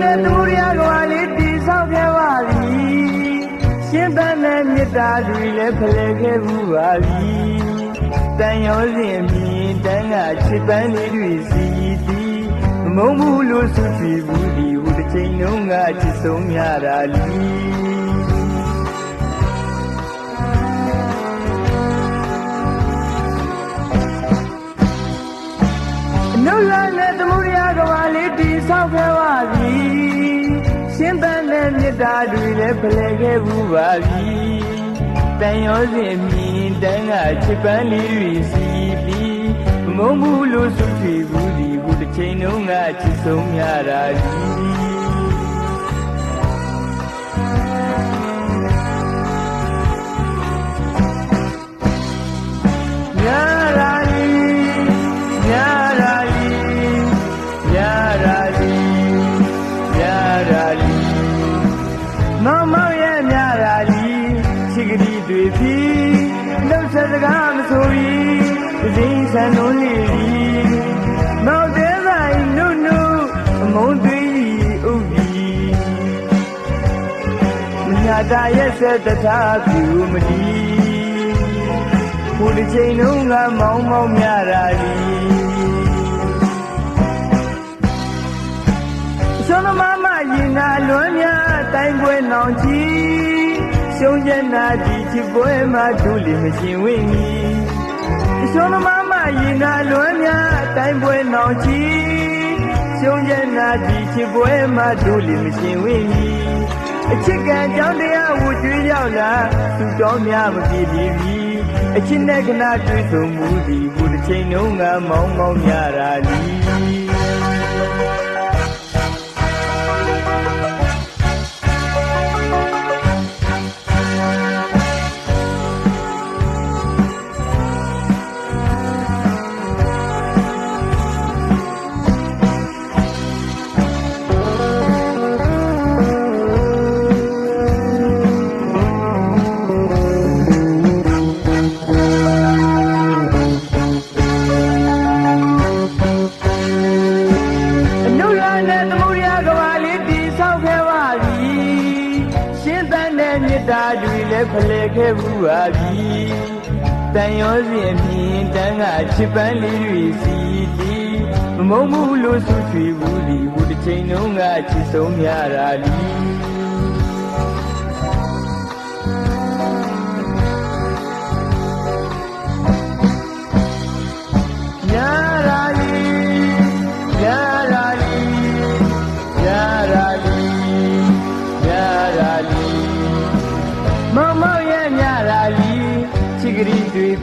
နဲ့သူရရွာလေးတိဆောက်ခဲ့ပါပြီရှင်သန်နဲ့မေတ္တာတွေလည်းဖလှယ်ခဲ့ဘူးပါပြီတန်ရောစဉ်မြင်တန်ကချစ်ပန်းလေးတွေစီသည်မုံဘူးလို့စုကြည့်ဘူးဒီဟိုတစ်ချိန်လုံးကချစ်ဆုံးရတာလီနှုတ်လာနဲ့သမုဒ္ဒရာကဘာလေးတိဆောက်ခဲ့ တ်တာတွေလည်းဖလဲခဲ့ဘူးပါပြီတန်ရောစဉ်မြင်တန်းကချစ်ပန်းလေးတွေစီပြီးမုံဘူးလို့ဆုချီဘူးဒီဟိုတစ်ချိန်လုံးကချစ်ဆုံးရတာကြီး ကလေးတွေပြီးလှုပ်ဆက်စကားမဆိုပြီးဒင်းဆန်လုံးလေးလီမောင်တဲ့ဆိုင်နုနုအမုန်းသွေးဥပ်ပြီးမညာတာရဲ့ဆက်တထားပြူမလီဟိုတစ်ချိန်လုံးကမောင်းမောင်းမြတာဒီရှင်မမရင်နာလွမ်းများတိုင်းပွဲနောင်ချီ ရှုံးချက်နာဒီချစ်ပွဲမှာဒုလီမရှင်ဝင်းကြီးရှင်မမရင်နာလွမ်းများတိုင်းပွဲနောင်ချီရှုံးချက်နာဒီချစ်ပွဲမှာဒုလီမရှင်ဝင်းကြီးအချစ်ကံကြောင့်တရားဝူကျွေးရောက်လာသူတော်များမပြေပြီပြီအချင်းနဲ့ခဏတွေ့ဆုံမှုဒီဘုတစ်ချိန်လုံးကမောင်းမောင်းမြတာလီ န်တဲ့မြတ်တာတွေလည်းဖလှယ်ခဲ့ဘူးပါပြီတန်ရောစဉ်မြင်တန်းကချစ်ပန်းလေးတွေစီတီမမုံဘူးလို့ဆုချွေဘူးဒီဟိုတစ်ချိန်လုံးကချစ်ဆုံးရတာလီ ရာ